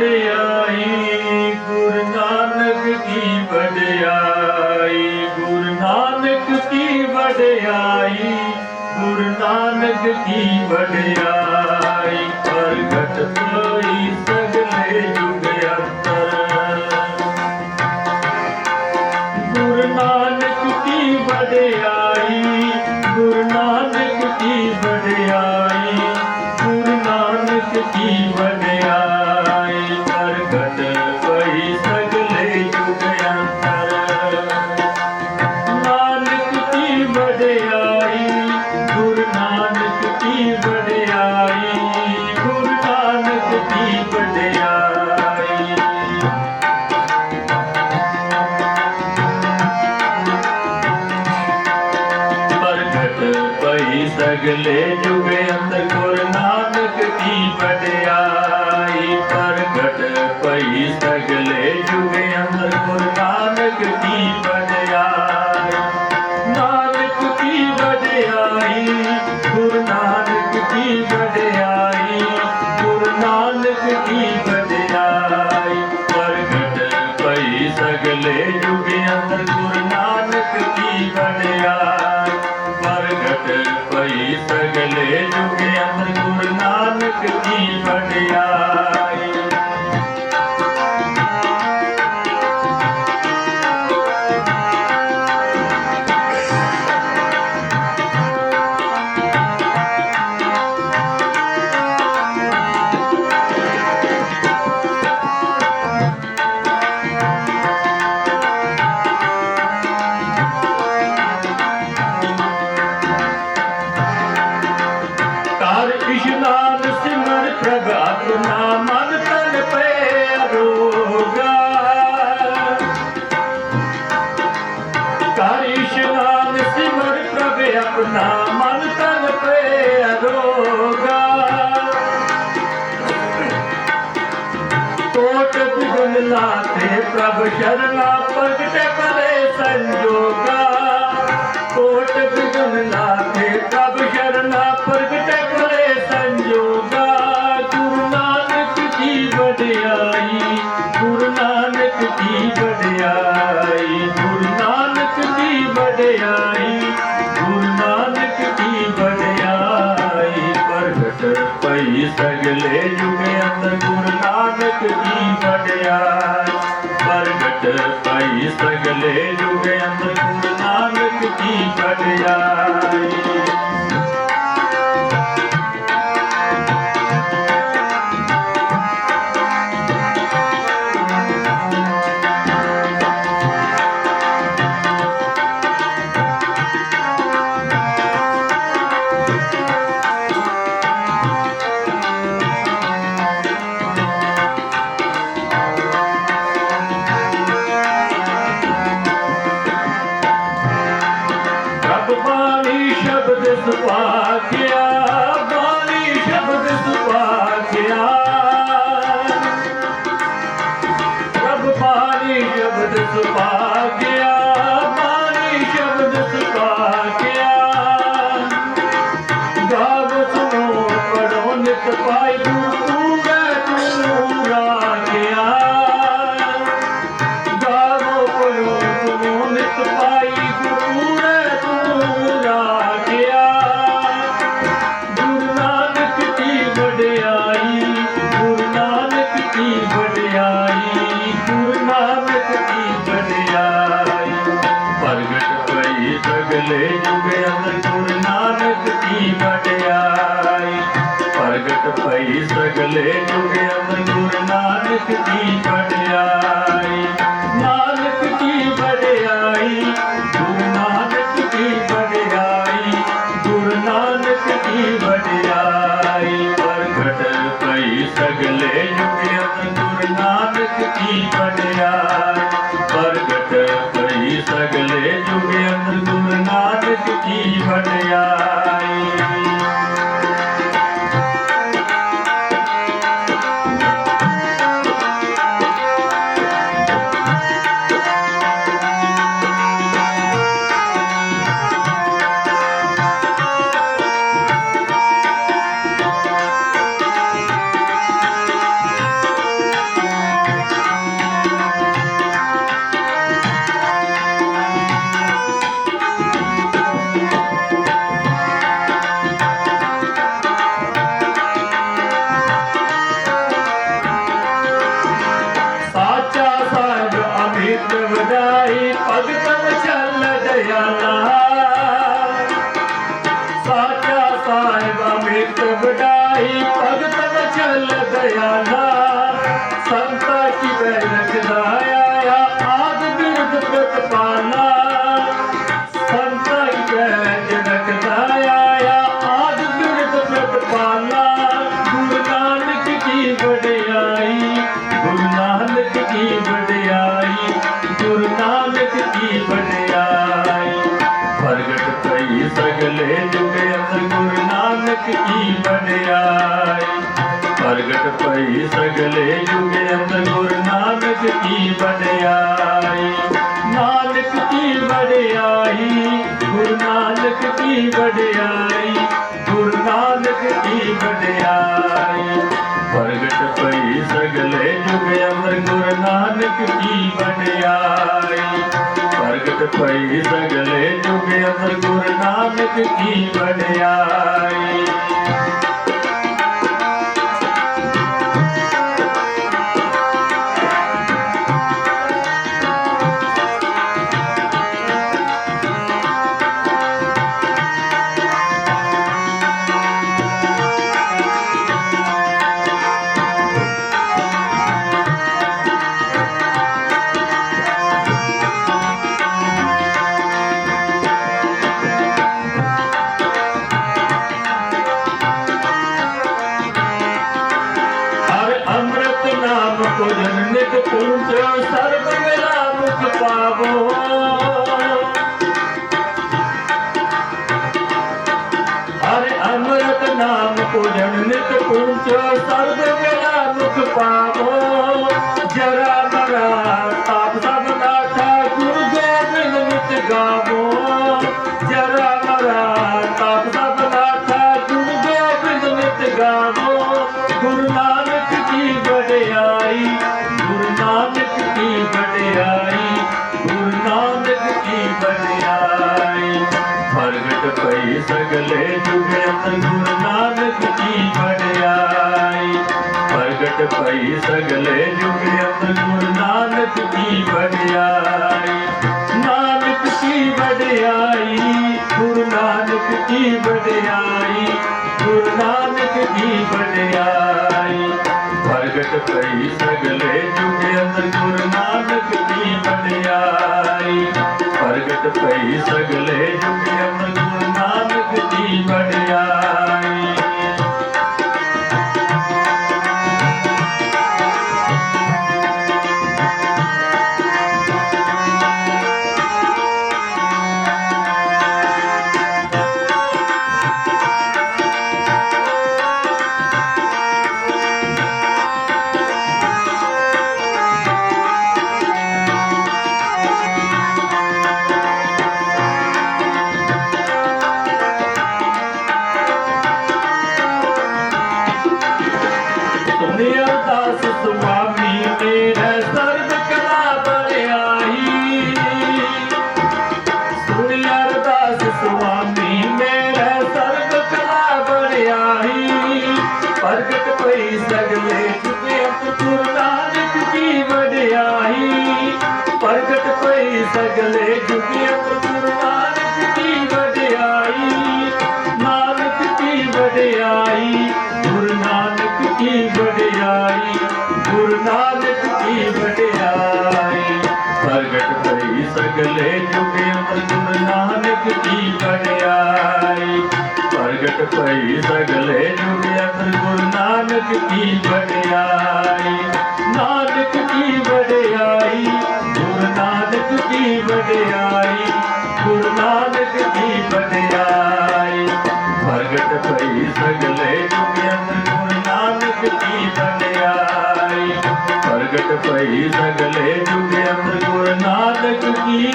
ਵਡਿਆਈ ਗੁਰੂ ਨਾਨਕ ਕੀ ਵਡਿਆਈ ਗੁਰੂ ਨਾਨਕ ਦੀ ਵਡਿਆਈ ਗੁਰੂ ਨਾਨਕ ਕੀ ਵਡਿਆਈ। ਪਈ ਸਗਲੇ ਜੁਗ ਅੰਦਰ ਗੁਰ ਨਾਨਕ ਕੀ ਪਟਿਆਈ ਪ੍ਰਗਟ ਪਈ ਸਗਲੇ ਜੁਗ ਅੰਦਰ ਗੁਰ ਨਾਨਕ ਕੀ ਵਡਿਆਈ ਨਾਨਕ ਕੀ ਵਡਿਆਈ, ਗੁਰ ਨਾਨਕ ਆਪਣਾ ਮਨ ਤਨ ਪੈ ਅਰੋਗਾ ਕੋਟ ਬਿਗਨ ਲਾਤੇ ਪ੍ਰਭ ਸ਼ਰਨਾ, ਪ੍ਰਗਟੇ ਪਰੇ ਸੰਜੋਗਾ। ਕੋਟ ਬਿਗਨ ਲਾਤੇ ਪ੍ਰਭ ਸ਼ਰਨਾ, ਪ੍ਰਗਟੇ ਨਾਨਕ ਦੀ ਵਡਿਆਈ ਪ੍ਰਗਟ ਪਈ ਸਗਲੇ ਯੁਗ ਬਾਣੀ ਸ਼ਬਦ ਸੁਭਾਗਿਆ ਬਾਣੀ ਸ਼ਬਦ ਸੁਭਾਗਿਆ ਰੱਬ ਬਾਣੀ ਸ਼ਬਦ ਸੁਭਾਗਿਆ ਬਾਣੀ ਸ਼ਬਦ ਸੁਭਾਗਿਆ ਗਾਵ ਸੁਨੋ ਪੜੋ ਨਿਤ ਪਾਈ ਗੁਰੂ ਸਗਲੇ ਯੁਗ ਅੰਦਰ ਗੁਰੂ ਨਾਨਕ ਦੀ ਵਡਿਆਈ ਪ੍ਰਗਟ ਪਈ ਸਗਲੇ ਯੁਗ ਅੰਦਰ ਗੁਰੂ ਨਾਨਕ ਦੀ ਵਡਿਆਈ ਸੰਤਾ ਕੀ ਬੈ ਰਖਦਾ ਆਇਆ ਆਦ ਬਿਰਦ ਪ੍ਰਤ ਪ੍ਰਗਟ ਸਗਲੇ ਜੁਗੇ ਅੰਦਰ ਗੁਰੂ ਨਾਨਕ ਕੀ ਵਡਿਆਈ। ਪ੍ਰਗਟ ਪਈ ਸਗਲੇ ਜੁਗੇ ਅੰਦਰ ਗੁਰੂ ਨਾਨਕ ਕੀ ਵਡਿਆਈ। ਨਾਨਕ ਕੀ ਵਡਿਆਈ, ਗੁਰੂ ਨਾਨਕ ਕੀ ਵਡਿਆਈ, ਗੁਰੂ ਨਾਨਕ ਕੀ ਵਡਿਆਈ। ਪ੍ਰਗਟ ਪਈ ਸਗਲੇ ਜੁਗੇ ਅੰਦਰ ਗੁਰੂ ਨਾਨਕ ਕੀ ਵਡਿਆਈ। ਪ੍ਰਗਟ ਪਈ ਸਗਲੇ ਜੁਗੇ ਅੰਦਰ ਗੁਰ ਨਾਨਕ ਕੀ ਵਡਿਆਈ ਨਾਮ ਕੋ ਨਿਤ ਪੂੰਝੋ ਸਰਬ ਮਿਲਾ ਮੁਖ ਪਾਵੋ। ਜਰਾ ਮਰਾ ਤਾਪ ਸਭ ਨਾਥਾ, ਗੁਰੂ ਗੋਬਿੰਦ ਨਿਤ ਗਾਵੋ। ਜਰਾ ਮਰਾ ਤਾਪ ਸਭ ਨਾਥਾ, ਗੁਰੂ ਗੋਬਿੰਦ ਨਿਤ ਗਾਵੋ। ਗੁਰੂ ਸਗਲੇ ਜੁਗੇ ਗੁਰੂ ਨਾਨਕ ਕੀ ਵਡਿਆਈ ਪ੍ਰਗਟ ਪਈ ਸਗਲੇ ਜੁਗੇ ਅੰਦਰ ਗੁਰੂ ਨਾਨਕ ਕੀ ਵਡਿਆਈ ਨਾਨਕ ਕੀ ਵਡਿਆਈ ਗੁਰੂ ਨਾਨਕ ਕੀ ਵਡਿਆਈ ਗੁਰੂ ਨਾਨਕ ਕੀ ਵਡਿਆਈ ਪ੍ਰਗਟ ਪਈ ਸਗਲੇ ਜੁਗੇ ਅੰਦਰ ਗੁਰੂ ਨਾਨਕ ਕੀ ਵਡਿਆਈ ਪ੍ਰਗਟ ਪਈ ਸਗਲੇ ਚੁਕੇ ਨਾਨਕ ਕੀ ਵਡਿਆਈ? ਪ੍ਰਗਟ ਪਈ ਸਗਲੇ ਚੁਕੇ ਗੁਰੂ ਨਾਨਕ ਕੀ ਵਡਿਆਈ? ਨਾਨਕ ਕੀ ਵਡਿਆਈ? ਗੁਰੂ ਨਾਨਕ ਕੀ ਵਡਿਆਈ? ਗੁਰੂ ਨਾਨਕ ਕੀ ਵਡਿਆਈ? ਪ੍ਰਗਟ ਪਈ ਸਗਲੇ ਜੁਗੇ ਅੰਦਰ ਗੁਰੂ ਨਾਨਕ ਕੀ ਵਡਿਆਈ? ਪ੍ਰਗਟ ਪਈ ਸਗਲੇ ਜੁਗੇ ਅੰਦਰ ਗੁਰੂ ਨਾਨਕ ਕੀ ਵਡਿਆਈ। ਨਾਨਕ ਕੀ ਵਡਿਆਈ, ਗੁਰੂ ਨਾਨਕ ਕੀ ਵਡਿਆਈ, ਗੁਰੂ ਨਾਨਕ ਕੀ ਵਡਿਆਈ। ਪ੍ਰਗਟ ਪਈ ਸਗਲੇ ਜੁਗੇ ਅੰਦਰ ਗੁਰੂ ਨਾਨਕ ਕੀ ਵਡਿਆਈ। ਪ੍ਰਗਟ ਪਈ ਸਗਲੇ ਜੁਗੇ ਅੰਦਰ ਗੁਰੂ ਨਾਨਕ ਕੀ